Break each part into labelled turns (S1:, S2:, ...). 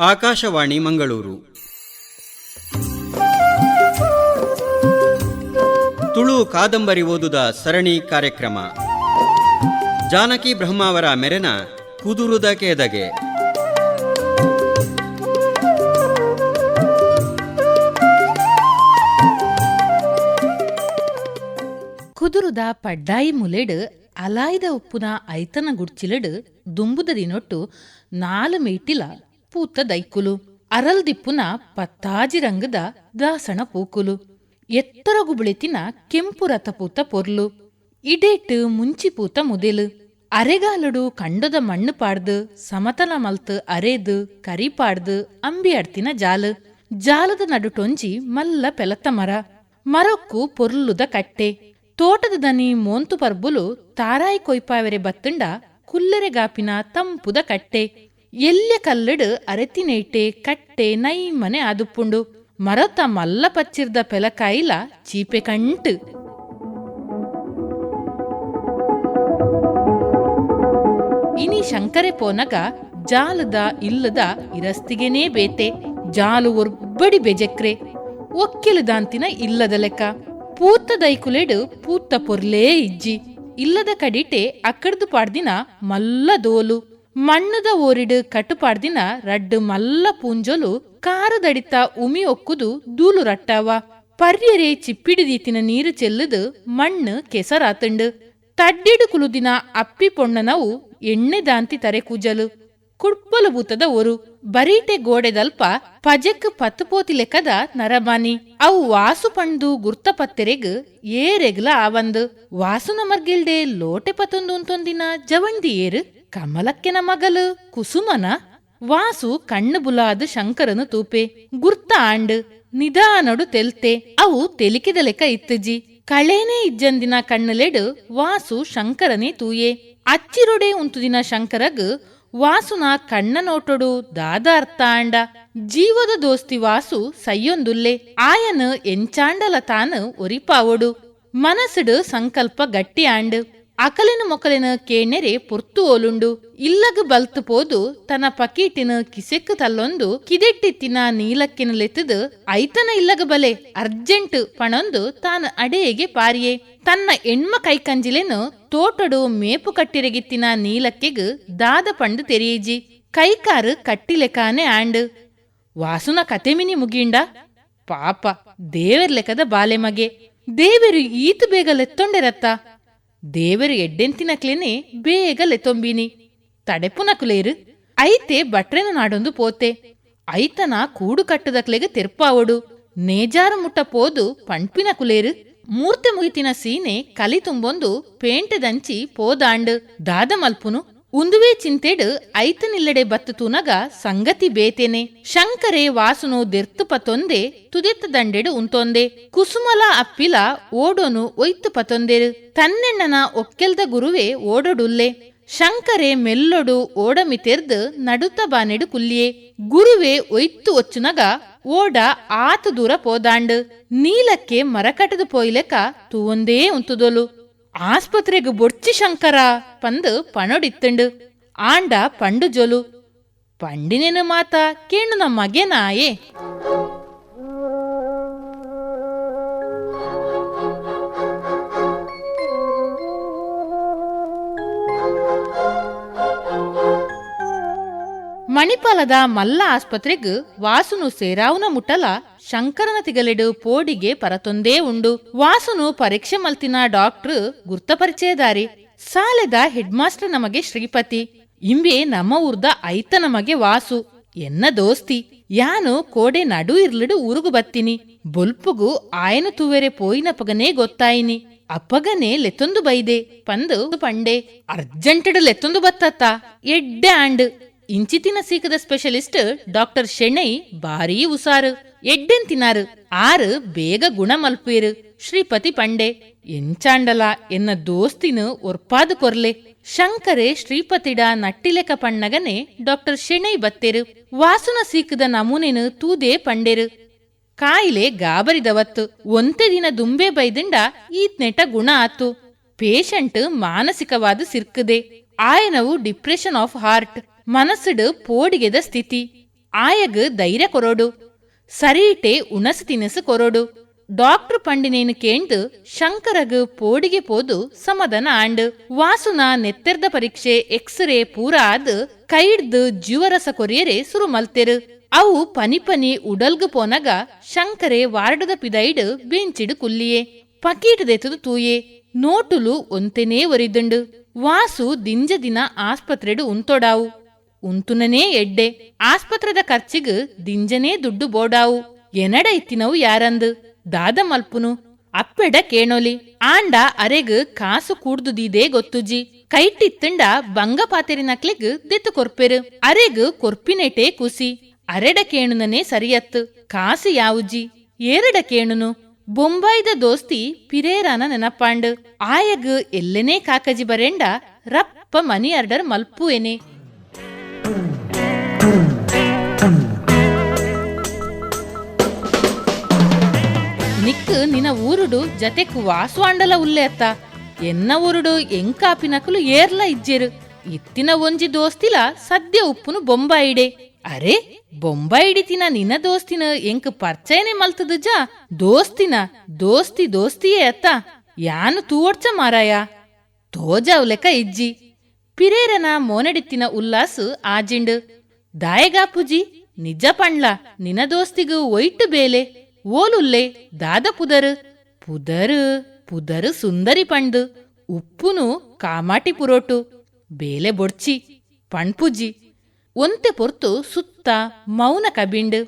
S1: ಆಕಾಶವಾಣಿ ಮಂಗಳೂರು. ತುಳು ಕಾದಂಬರಿ ಓದುದ ಸರಣಿ ಕಾರ್ಯಕ್ರಮ. ಜಾನಕಿ ಬ್ರಹ್ಮಾವರ ಮೆರೆನ ಕುದುರುದ ಕೇದಗೆ.
S2: ಕುದುರುದ ಪಡ್ಡಾಯಿ ಮುಲೆಡ್ ಅಲಾಯ್ದ ಉಪ್ಪುನ ಐತನ ಗುಡ್ಚಿಲಡ್ ದುಂಬುದದಿನೊಟ್ಟು ನಾಲು ಮೀಟಿಲ ಪೂತ ದೈಕುಲು, ಅರಲ್ ದಿಪ್ಪುನ ಪತ್ತಾಜಿ ರಂಗದ ದಾಸಣ ಪೂಕುಲು. ಎತ್ತರ ಗುಬುಳೆತಿನ ಕೆಂಪು ರಥಪೂತ ಪೊರ್ಲು. ಇಡೇಟ್ ಮುಂಚಿ ಪೂತ ಮುದೆಲು. ಅರೆಗಾಲಡು ಕಂಡದ ಮಣ್ಣು ಪಾಡ್ದು, ಸಮತಲ ಮಲ್ತ್ ಅರೆದು, ಕರಿ ಪಾಡ್ದು ಅಂಬಿ ಅಡ್ತಿನ ಜಾಲ. ಜಾಲದ ನಡುಟೊಂಜಿ ಮಲ್ಲ ಪೆಲತ ಮರ. ಮರಕ್ಕು ಪೊರ್ಲುದ ಕಟ್ಟೆ. ತೋಟದ ದನಿ ಮೋಂತು ಪರ್ಬುಲು ತಾರಾಯಿ ಕೊಯ್ಪಾವೆರೆ ಬತ್ತುಂಡ ಕುಲ್ಲರೆಗಾಪಿನ ತಂಪುದ ಕಟ್ಟೆ. ಅರೆತಿ ನೈಟೆ, ಕಟ್ಟೆ ನೈಮನೆ ಆದುಪ್ಪುಂಡು ಮರತ ಮಲ್ಲ ಪಚ್ಚಿರ್ದ ಪೆಲಕಾಯಿಲ ಚೀಪೆ ಕಂಟು. ಇನಿ ಶಂಕರೆ ಪೋನಗ ಜಾಲದ ಇಲ್ಲದ ಇರಸ್ತಿಗೆನೇ ಬೇತೆ. ಜಾಲು ಒರ್ಬಡಿ ಬೆಜಕ್ರೆ. ಒಕ್ಕೆಲುದಾಂತಿನ ಇಲ್ಲದ ಲೆಕ್ಕ. ಪೂತ ದೈಕುಲೆಡು ಪೂತ ಪೊರ್ಲೇ ಇಜ್ಜಿ. ಇಲ್ಲದ ಕಡಿಟೆ ಅಕ್ಕಡ್ದು ಪಾಡ್ದಿನ ಮಲ್ಲ ದೋಲು. ಮಣ್ಣದ ಓರಿಡು ಕಟ್ಟುಪಾಡ್ದಿನ ರಡ್ಡು ಮಲ್ಲ ಪೂಂಜೊಲು ಕಾರದಡಿತ ಉಮಿ ಒಕ್ಕುದು ದೂಲು ರಟ್ಟಾವ. ಪರ್ಯರೆ ಚಿಪ್ಪಿಡಿದೀತಿನ ನೀರು ಚೆಲ್ಲದು ಮಣ್ಣು ಕೆಸರಾತಂಡು. ತಡ್ಡಿಡು ಕುಲುದಿನ ಅಪ್ಪಿ ಪೊಣ್ಣನವು ಎಣ್ಣೆ ದಾಂತಿ ತರೆ ಕೂಜಲು. ಕುಡ್ಪಲು ಭೂತದ ಒರು ಬರೀಟೆ ಗೋಡೆದಲ್ಪ ಪಜಕ್ ಪತ್ತುಪೋತಿ ಲೆಕ್ಕದ ನರಬಾನಿ. ಅವು ವಾಸು ಪಂಡು ಗುರ್ತ ಪತ್ತೆರೆಗ್ ಏರೆಗ್ಲ ಆವಂದು. ವಾಸು ಮರ್ಗಿಲ್ಡೆ ಲೋಟೆ ಪತೊಂದು ಉಂತೊಂದಿನ ಜವಂಡಿ ಏರು ಕಮಲಕ್ಕೆನ ಮಗಲು ಕುಸುಮನ, ವಾಸು ಕಣ್ಣು ಬುಲಾದು ಶಂಕರನು ತೂಪೆ, ಗುರ್ತ ಆಂಡ್ ನಿಧಾನಡು ತೆಲ್ತೆ, ಅವು ತೆಲಿಕಿದ ಲೆಕ್ಕ ಇತ್ತಜಿ. ಕಳೇನೇ ಇಜ್ಜಂದಿನ ಕಣ್ಣುಲೆಡು ವಾಸು ಶಂಕರನೇ ತೂಯೆ. ಅಚ್ಚಿರುಡೆ ಉಂತುದಿನ ಶಂಕರಗ್ ವಾಸುನ ಕಣ್ಣ ನೋಟೊಡು ದಾದ ಅರ್ಥ ಆಂಡ. ಜೀವದ ದೋಸ್ತಿ ವಾಸು ಸಯ್ಯೊಂದುಲ್ಲೆ ಆಯನ ಎಂಚಾಂಡಲ ತಾನು ಒರಿಪಾವೊಡು. ಮನಸ್ಸುಡು ಸಂಕಲ್ಪ ಗಟ್ಟಿ ಆಂಡು ಅಕಲಿನ ಮೊಕಲಿನ ಕೇಣೆರೆ ಪೊರ್ತು ಓಲುಂಡು, ಇಲ್ಲಗ ಬಲ್ತು ಪೋದು, ತನ್ನ ಪಕೀಟಿನ ಕಿಸೆಕ್ ತಲ್ಲೊಂದು ಕಿದೆಟ್ಟಿತ್ತಿನ ನೀಲಕ್ಕಿನ ಲೆತ್ತದು, ಐತನ ಇಲ್ಲಗ ಬಲೆ ಅರ್ಜೆಂಟ್ ಪಣೊಂದು ತಾನು ಅಡೆಯಗೆ ಪಾರಿಯೇ. ತನ್ನ ಎಣ್ಮ ಕೈಕಂಜಿಲೆನು ತೋಟಡು ಮೇಪು ಕಟ್ಟಿರಗಿತ್ತಿನ ನೀಲಕ್ಕೆಗ್ ದಾದ ಪಂಡು ತೆರೆಯಿಜಿ. ಕೈಕಾರು ಕಟ್ಟಿಲೆಕಾನೆ ಆಂಡ್. ವಾಸುನ ಕತೆಮಿನಿ ಮುಗಿಂಡ, ಪಾಪ ದೇವರ್ ಲೆಕ್ಕದ ಬಾಲೆ ಮಗೆ. ದೇವರು ಈತು ಬೇಗ ಲೆತ್ತೊಂಡೆರತ್ತ. ದೇವರು ಎಡ್ಡೆಂತಿನಕ್ಲೇನೆ ಬೇಗ ತೊಂಬಿನಿ. ತಡೆಪುನಕುಲೇರು ಐತೆ ಬಟ್ರೆನ ನಾಡೊಂದು ಪೋತೆ. ಐತನ ಕೂಡು ಕಟ್ಟದಕ್ಲೆಗೆ ತೆರ್ಪಾವಡು ನೇಜಾರು ಮುಟ್ಟ ಪೋದು ಪಂಪಿನ ಕುಲೇರು. ಮೂರ್ತೆ ಮುಗಿತಿನ ಸೀನೆ ಕಲಿ ತುಂಬೊಂದು ಪೇಂಟ್ ದಂಚಿ ಪೋದಾಂಡ್. ದಾದ ಮಲ್ಪುನು ಉಂದುವೆ ಚಿಂತೆಡು ಐತನಿಲ್ಲಡೆ ಬತ್ತು ತೂನಗ ಸಂಗತಿ ಬೇತೇನೆ. ಶಂಕರೆ ವಾಸುನು ದಿರ್ತು ಪತೊಂದೆ ತುದಿತ್ತ ದಂಡೆಡು ಉಂತೊಂದೆ. ಕುಸುಮಲ ಅಪ್ಪಿಲ ಓಡೋನು ಒಯ್ತು ಪತೊಂದೆರು ತನ್ನೆಣ್ಣನ ಒಕ್ಕೆಲ್ದ ಗುರುವೆ ಓಡೊಡುಲ್ಲೆ. ಶಂಕರೆ ಮೆಲ್ಲೊಡು ಓಡಮಿತೆರ್ದು ನಡುತ್ತ ಬಾನೆಡು ಕುಲ್ಲಿಯೇ. ಗುರುವೆ ಒಯ್ತು ಒಚ್ಚುನಗ ಓಡ ಆತ ದೂರ ಪೋದಾಂಡ್. ನೀಲಕ್ಕೆ ಮರಕಟದು ಪೋಯ್ಲೆಕ ತೂವೊಂದೇ ಉಂತುದೊಲು. ಆಸ್ಪತ್ರೆಗ್ ಬೊಡ್ಚಿ ಶಂಕರ ಪಂದು ಪಣೊಡಿತ್ತಂಡು. ಆಂಡ ಪಂಡು ಜೊಲು. ಪಂಡಿನೇನು ಮಾತ ಕೇಣು ನಮ್ಮ ಮಗೆನಾಯೇ. ಮಣಿಪಾಲದ ಮಲ್ಲ ಆಸ್ಪತ್ರೆಗ್ ವಾಸುನು ಸೇರಾವುನ ಮುಟ್ಟಲ ಶಂಕರನ ತಿಗಲಿಡು ಪೋಡಿಗೆ ಪರತೊಂದೇ ಉಂಡು. ವಾಸುನು ಪರೀಕ್ಷೆ ಮಲ್ತಿನ ಡಾಕ್ಟ್ರು ಗುರ್ತಪರಿಚಯದಾರಿ. ಸಾಲೆದ ಹೆಡ್ ಮಾಸ್ಟರ್ ನಮಗೆ ಶ್ರೀಪತಿ. ಇಂಬೆ ನಮ್ಮ ಊರ್ದ ಐತ ನಮಗೆ ವಾಸು. ಎನ್ನ ದೋಸ್ತಿ. ಯಾನು ಕೋಡೆ ನಡು ಇರ್ಲಿಡು ಊರುಗು ಬತ್ತಿನಿ. ಬೊಲ್ಪುಗು ಆಯನ ತೂವೆರೆ ಪೋಯಿನ ಪಗನೇ ಗೊತ್ತಾಯಿನಿ. ಅಪಗನೆ ಲೆತ್ತೊಂದು ಬೈದೆ. ಪಂದು ಪಂಡೆ. ಅರ್ಜೆಂಟಡ್ ಲೆತ್ತೊಂದು ಬತ್ತತ್ತ. ಎಡ್ಡೆ ಆಂಡ್. ಇಂಚಿತಿನ ಸೀಕದ ಸ್ಪೆಷಲಿಸ್ಟ್ ಡಾಕ್ಟರ್ ಶೆಣೈ ಬಾರಿ ಉಸಾರು ಎಡ್ಡೆನ್ ತಿನಾರು. ಆರು ಬೇಗ ಗುಣ ಮಲ್ಪೇರು ಶ್ರೀಪತಿ ಪಂಡೆ, ಎಂಚಾಂಡಲ ಎನ್ನ ದೋಸ್ತಿನ ಒರ್ಪಾದು ಕೊರ್ಲೆ. ಶಂಕರೆ ಶ್ರೀಪತಿಡ ನಟ್ಟಿಲೆಕ ಪಣ್ಣಗನೆ ಡಾಕ್ಟರ್ ಶೆಣೈ ಬತ್ತೆರು. ವಾಸುನ ಸೀಕದ ನಮೂನೆನು ತೂದೇ ಪಂಡೆರು. ಕಾಯಿಲೆ ಗಾಬರಿದವತ್ತು. ಒಂತೆ ದಿನ ದುಂಬೆ ಬೈದಿಂಡ ಈತ್ನೆಟ ಗುಣ ಆತು ಪೇಷಂಟ್ ಮಾನಸಿಕವಾದ ಸಿರ್ಕದೆ. ಆಯನವು ಡಿಪ್ರೆಷನ್ ಆಫ್ ಹಾರ್ಟ್. ಮನಸ್ಸುಡು ಪೋಡಿಗೆದ ಸ್ಥಿತಿ. ಆಯಗ್ ಧೈರ್ಯ ಕೊರೋಡು. ಸರೀಟೆ ಉಣಸು ತಿನಸು ಕೊರೋಡು. ಡಾಕ್ಟರ್ ಪಂಡಿನೇನು ಕೇಂದು ಶಂಕರಗ್ ಪೋಡಿಗೆ ಪೋದು ಸಮಾಧಾನ ಆಂಡ್. ವಾಸುನ ನೆತ್ತೆರ್ದ ಪರೀಕ್ಷೆ ಎಕ್ಸ್ರೇ ಪೂರ ಆದ್ ಕೈಡ್ದು ಜೀವರಸ ಕೊರಿಯರೆ ಸುರು ಮಲ್ತೆರು. ಅವು ಪನಿ ಪನಿ ಉಡಲ್ಗು ಪೋನಗ ಶಂಕರೆ ವಾರ್ಡದ ಪಿದೈಡ್ ಬೆಂಚಿಡು ಕುಲ್ಲಿಯೇ. ಪಕೀಟ್ ದೆತದು ತೂಯೆ. ನೋಟುಲು ಒಂತೆನೇ ಒರಿದುಂಡು. ವಾಸು ದಿಂಜ ದಿನ ಆಸ್ಪತ್ರೆಡು ಉಂತೊಡಾವು. ಉಂತುನನೇ ಎಡ್ಡೆ. ಆಸ್ಪತ್ರೆದ ಖರ್ಚಿಗ್ ದಿಂಜನೇ ದುಡ್ಡು ಬೋಡಾವು. ಎನಡ ಇತ್ತಿನವು ಯಾರಂದು? ದಾದ ಮಲ್ಪುನು. ಅಪ್ಪೆಡ ಕೇಣೊಲಿ. ಆಂಡ ಅರೆಗ್ ಕಾಸು ಕೂಡ್ದುದೀದೇ ಗೊತ್ತುಜಿ. ಕೈಟಿತ್ತಂಡ ಬಂಗ ಪಾತೆರಿನಕ್ಲೆಗ್ ದೆತ್ತು ಕೊರ್ಪೆರು. ಅರೆಗ್ ಕೊರ್ಪಿನೆಟೇ ಕುಸಿ. ಅರೆಡ ಕೇಣುನನೇ ಸರಿಯತ್ತು ಕಾಸು ಯಾವುಜಿ? ಏರಡ ಕೇಣುನು. ಬೊಂಬಾಯಿದ ದೋಸ್ತಿ ಪಿರೇರಾನ ನೆನಪಾಂಡ್. ಆಯಗ್ ಎಲ್ಲೆನೇ ಕಾಕಜಿ ಬರೆಂಡ ರಪ್ಪ ಮನಿ ಆರ್ಡರ್ ಮಲ್ಪು ನಿನ ಊರುಡು ವಾಸು ಆಂಡಲ ಉಲ್ಲೆ ಅತ್ತ ಎನ್ನ ಊರುಡು ಎಂಕಾಪಿನಕಲು ಏರ್ಲ ಇಜ್ಜೆರು. ಇತ್ತಿನ ಒಂಜಿ ದೋಸ್ತಿಲ ಸದ್ಯ ಉಪ್ಪುನು ಬೊಂಬಾಯಿಡೆ. ಅರೆ ಬೊಂಬಾಯಿಡಿತಿನ ನಿನ್ನ ದೋಸ್ತಿನ ಎಂಕ್ ಪರ್ಚಯನೆ ಮಲ್ತದ ಜಾ? ದೋಸ್ತಿನ, ದೋಸ್ತಿ ದೋಸ್ತಿಯೇ ಅತ್ತ. ಯಾನು ತೂವಡ್ಚ ಮಾರಾಯ? ತೋಜಾವ್ ಲೆಕ್ಕ ಇಜ್ಜಿ. ಪಿರೇರನ ಮೋನಡಿತ್ತಿನ ಉಲ್ಲಾಸು ಆಜಿಂಡ್. ದಾಯಗಾಪುಜಿ, ನಿಜ ಪಂಡ್ಲ ನಿನ ದೋಸ್ತಿಗೂ ಒಯ್ಟು ಬೇಲೆ. ಓಲುಲ್ಲೆ ದಾದ ಪುದರ್ ಪುದರ್ ಪುದರ್ ಸುಂದರಿ ಪಂಡ್, ಉಪ್ಪುನು ಕಾಮಾಟಿ ಪುರೋಟು, ಬೇಲೆ ಬೊಡ್ಚಿ ಪಣ್ಪುಜಿ ಒಂತೆ ಪೊರ್ತು ಸುತ್ತ ಮೌನ ಕಬಿಂಡ್.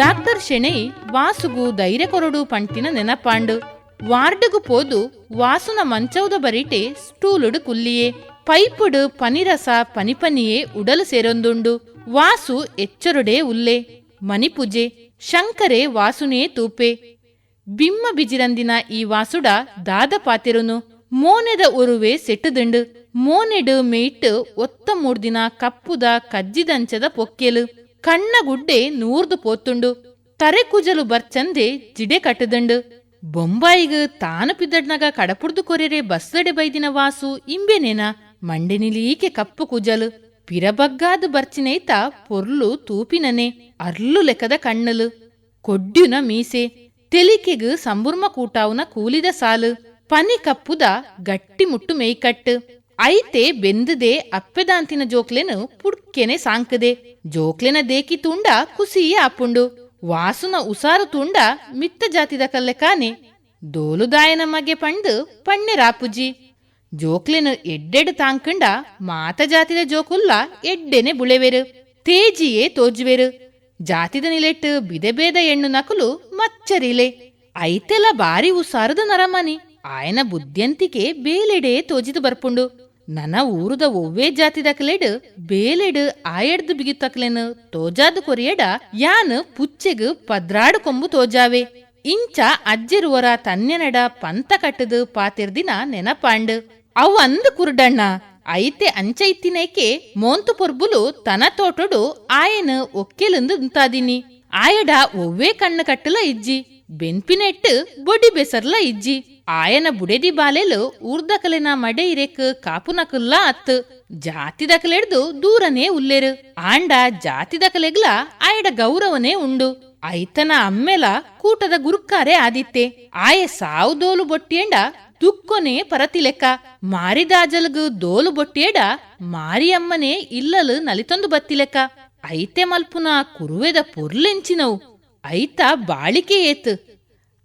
S2: ಡಾಕ್ಟರ್ ಶೆಣೈ ವಾಸುಗು ಧೈರ್ಯ ಕೊರಡು ಪಂಟಿನ ನೆನಪಾಂಡು. ವಾರ್ಡ್ಗು ಪೋದು ವಾಸುನ ಮಂಚೌದ ಬರಿಟೆ ಸ್ಟೂಲುಡು ಕುಲ್ಲಿಯೇ. ಪೈಪುಡು ಪನಿರಸ ಪನಿಪನಿಯೇ ಉಡಲು ಸೇರೊಂದುಂಡು. ವಾಸು ಎಚ್ಚರುಡೆ ಉಲ್ಲೆ. ಮಣಿಪುಜೆ. ಶಂಕರೆ ವಾಸುನೇ ತೂಪೆ. ಬಿಮ್ಮ ಬಿಜಿರಂದಿನ ಈ ವಾಸುಡ ದಾದ ಪಾತಿರುನು. ಮೋನೆದ ಉರುವೆ ಸೆಟ್ಟುದುಂಡು. ಮೋನೆಡು ಮೇಯ್ಟ್ ಒತ್ತ ಮೂರ್ದಿನ ಕಪ್ಪುದ ಕಜ್ಜಿದಂಚದ ಪೊಕ್ಕೆಲು. ಕಣ್ಣ ಗುಡ್ಡೆ ನೂರ್ದು ಪೋತುಂಡು ತರೆ ಕುಜಲು ಬರ್ಚಂದೆ ಜಿಡೆ ಕಟ್ಟುದುಂಡು. ಬೊಂಬಾಯಿಗ್ ತಾನು ಪಿದ್ದಡ್ನಗ ಕಡಪುಡ್ದು ಕೊರೆರೆ ಬಸ್ಸಡೆ ಬೈದಿನ ವಾಸು, ಇಂಬೆನೇನ ಮಂಡೆನಿಲೀಕೆ ಕಪ್ಪು ಕುಜಲು, ಪಿರಬಗ್ಗಾದು ಬರ್ಚಿನೈತ ಪೊರ್ಲು ತೂಪಿನನೆ ಅರ್ಲು ಲೆಕ್ಕದ ಕಣ್ಣಲು ಕೊಡ್ಡ್ಯುನ ಮೀಸೆ, ತೆಲಿಕೆಗ್ ಸಂಬುರ್ಮ ಕೂಟಾವುನ ಕೂಲಿದ ಸಾಲು, ಪನಿ ಕಪ್ಪುದ ಗಟ್ಟಿ ಮುಟ್ಟು ಮೇಯ್ಕಟ್ಟು, ಐತೆ ಬೆಂದದೆ ಅಪ್ಪೆದಾಂತಿನ ಜೋಕ್ಲೆನು ಪುಡ್ಕೆನೆ ಸಾಂಕದೆ, ಜೋಕ್ಲೆನ ದೇಕಿ ತುಂಡ ಕುಸಿಯೇ ಆಪುಂಡು ವಾಸುನ ಉಸಾರು ತುಂಡ ಮಿತ್ತ ಜಾತಿದ ಕಲ್ಲೆ ಕಾನೆ ದೋಲುದಾಯನ ಮಗೆ ಪಂಡು ಪಣ್ಣೆ ರಾಪುಜಿ. ಜೋಕ್ಲೆನು ಎಡ್ಡೆಡ್ ತಾಂಕಂಡ ಮಾತ ಜಾತಿದ ಜೋಕುಲ್ಲ ಎಡ್ಡೆನೆ ಬುಳೆವೆರು. ತೇಜಿಯೇ ತೋಜುವೆರು. ಜಾತಿದ ನಿಲೆಟ್ ಬಿದೆಬೇದ ಎಣ್ಣು ನಕುಲು ಮಚ್ಚರಿಲೆ. ಐತೆಲ ಬಾರಿ ಉಸಾರದ ನರಮನಿ. ಆಯನ ಬುದ್ಧಿಯಂತಿಕೆ ಬೇಲೆಡೆ ತೋಜಿದು ಬರ್ಪುಂಡು. ನನ ಊರುದ ಒವ್ವೇ ಜಾತಿದಕ್ಲೆಡ್ ಬೇಲೆಡ್ ಆಯಡ್ದು ಬಿಗಿತಕ್ಲೆನ್ ತೋಜಾದು ಕೊರಿಯಡ, ಯಾನ್ ಪುಚ್ಚೆಗ್ ಪದ್ರಾಡ್ ಕೊಂಬು ತೋಜಾವೆ. ಇಂಚ ಅಜ್ಜಿರುವರ ತನ್ಯನಡ ಪಂತ ಕಟ್ಟದು ಪಾತಿರ್ದಿನ ನೆನಪಾಂಡ್. ಅವ್ ಅಂದ್ ಕುರುಡಣ್ಣ, ಐತೆ ಅಂಚ ಇತ್ತಿನೇಕೆ ಮೋಂತು ಪೊರ್ಬುಲು ತನ ತೋಟೊಡು ಆಯನ ಒಕ್ಕೆಲಂದು ಉಂತಾದಿನಿ. ಆಯಡ ಒವ್ವೇ ಕಣ್ಣು ಕಟ್ಟಲ ಇಜ್ಜಿ ಬೆನ್ಪಿನೆಟ್ಟು ಬೊಡಿ ಬೆಸರ್ಲ ಇಜ್ಜಿ. ಆಯನ ಬುಡೆದಿ ಬಾಲೆಲು ಊರ್ದಕಲೆನ ಮಡೆ ಇರೆಕ್ ಕಾಪುನಕುಲ್ಲ ಜಾತಿ ದಕಲೆಡ್ದು ದೂರನೇ ಉಲ್ಲೆರು. ಆಂಡ ಜಾತಿದಕಲೆಗ್ಲ ಆಯಡ ಗೌರವನೇ ಉಂಡು. ಐತನ ಅಮ್ಮೆಲ ಕೂಟದ ಗುರುಕಾರೆ ಆದಿತ್ತೆ. ಆಯ ಸಾವು ದೋಲು ಬೊಟ್ಟಿಯಂಡ ದುಕ್ಕೊನೆ ಪರತಿ ಲೆಕ್ಕ ಮಾರಿದಾಜಲ್ಗು ದೋಲು ಬೊಟ್ಟಿಯಡ ಮಾರಿಯಮ್ಮನೆ ಇಲ್ಲಲು ನಲಿತೊಂದು ಬತ್ತಿ ಲೆಕ್ಕ ಐತೆ ಮಲ್ಪುನ ಕುರುವೆದ ಪೊರ್ಲೆಂಚಿನವು. ಐತ ಬಾಳಿಕೆ ಏತ್.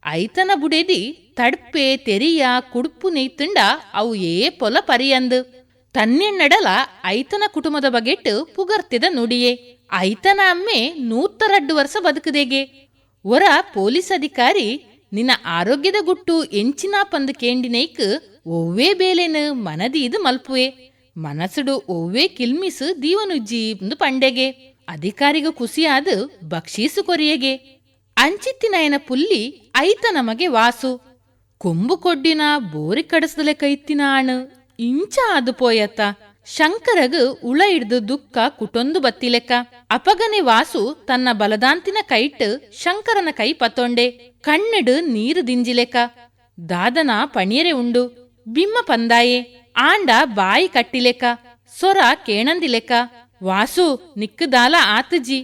S2: ಐತನ ಬುಡೆದಿ ತಡ್ಪೆ ತೆರಿಯ ಕುಡುಪು ನೆಯ್ತಂಡ ಅವು ಏ ಪೊಲ ಪರಿಯಂದು. ತನ್ನೆನ್ನಡಲ ಐತನ ಕುಟುಂಬದ ಬಗೆಟ್ಟು ಪುಗರ್ತಿದ ನುಡಿಯೇ. ಐತನ ಅಮ್ಮೆ ನೂತ್ತರಡ್ಡು ವರ್ಷ ಬದುಕದೆಗೆ. ಒರ ಪೊಲೀಸ್ ಅಧಿಕಾರಿ, ನಿನ್ನ ಆರೋಗ್ಯದ ಗುಟ್ಟು ಎಂಚಿನ ಪಂದು ಕೇಂಡಿನೈಕ್ ಒವ್ವೇ ಬೇಲೆನು ಇದು ಮಲ್ಪುವೆ. ಮನಸುಡು ಒವ್ವೇ ಕಿಲ್ಮಿಸು ದೀವನುಜ್ಜಿ ಪಂಡೆಗೆ. ಅಧಿಕಾರಿಗೂ ಖುಷಿಯಾದ ಬಕ್ಷೀಸು ಕೊರಿಯಗೆ. ಅಂಚಿತ್ತಿನಯನ ಪುಲ್ಲಿ ಐತ ನಮಗೆ ವಾಸು. ಕೊಂಬು ಕೊಡ್ಡಿನ ಬೋರಿ ಕಡಸದಲೆ ಕೈತ್ತಿನ ಆಣು. ಇಂಚ ಅದು ಪೋಯತ್ತ. ಶಂಕರಗ್ ಉಳ ಹಿಡ್ದು ದುಃಖ ಕುಟೊಂದು ಬತ್ತಿಲೆಕ್ಕ. ಅಪಗನೆ ವಾಸು ತನ್ನ ಬಲದಾಂತಿನ ಕೈಟ್ ಶಂಕರನ ಕೈ ಪತೊಂಡೆ. ಕಣ್ಣಿಡು ನೀರು ದಿಂಜಿಲೆಕ್ಕ. ದಾದನ ಪಣಿಯರೆ ಉಂಡು. ಬಿಮ್ಮ ಪಂದಾಯೆ. ಆಂಡ ಬಾಯಿ ಕಟ್ಟಿಲೆಕ್ಕ. ಸೊರ ಕೇಣಂದಿಲೆಕ್ಕ. ವಾಸು ನಿಕ್ಕದಾಲ ಆತಜಿ.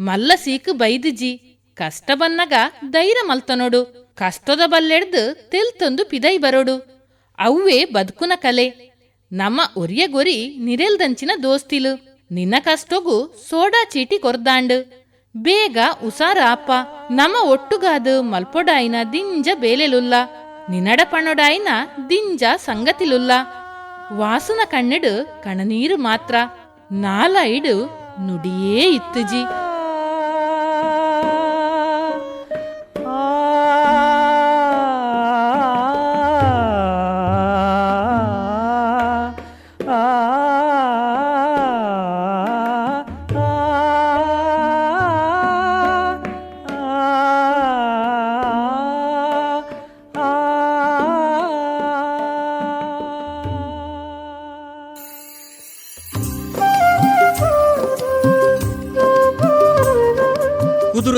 S2: ಮಲ್ಲ ಸೀಕು ಬೈದಿಜಿ. ಕಷ್ಟ ಬನ್ನಗ ಧೈರ್ಯ ಮಲ್ತನೋಡು, ಕಷ್ಟದ ಬಲ್ಲೆಡ್ದು ತೆಲ್ತೊಂದು ಪಿದೈ ಬರೋಡು. ಅವ್ವೇ ಬದುಕುನ ಕಲೆ. ನಮ್ಮ ಒರಿಯ ಗೊರಿ ನಿರೆಲ್ದಂಚಿನ ದೋಸ್ತಿಲು. ನಿನ್ನ ಕಷ್ಟೊಗು ಸೋಡಾ ಚೀಟಿ ಕೊರ್ದಾಂಡ್. ಬೇಗ ಉಸಾರ ಅಪ್ಪ, ನಮ್ಮ ಒಟ್ಟುಗಾದು ಮಲ್ಪೊಡಾಯಿನ ದಿಂಜ ಬೇಲೆಲುಲ್ಲ. ನಿನಡ ಪಣೊಡಾಯಿನ ದಿಂಜ ಸಂಗತಿಲುಲ್ಲ. ವಾಸನ ಕಣ್ಣಿಡು ಕಣನೀರು ಮಾತ್ರ. ನಾಲೈಡು ನುಡಿಯೇ ಇತ್ತುಜಿ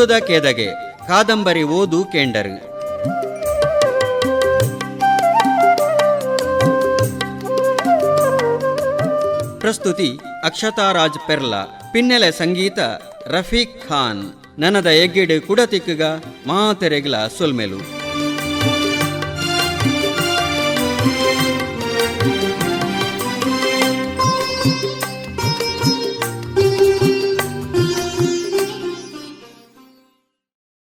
S1: ಕುದುರದ ಕೆದಗೆ, ಕಾದಂಬರಿ ಓದು ಕೇಂಡರು. ಪ್ರಸ್ತುತಿ ಅಕ್ಷತಾರಾಜ್ ಪೆರ್ಲಾ, ಪಿನ್ನೆಲೆ ಸಂಗೀತ ರಫೀಕ್ ಖಾನ್ ನನದ ಎಗ್ಗಿಡು ಕುಡತಿಕ್ಕುಗ ಮಾತೆರೆಗ್ಲ ಸೊಲ್ಮೆಲು.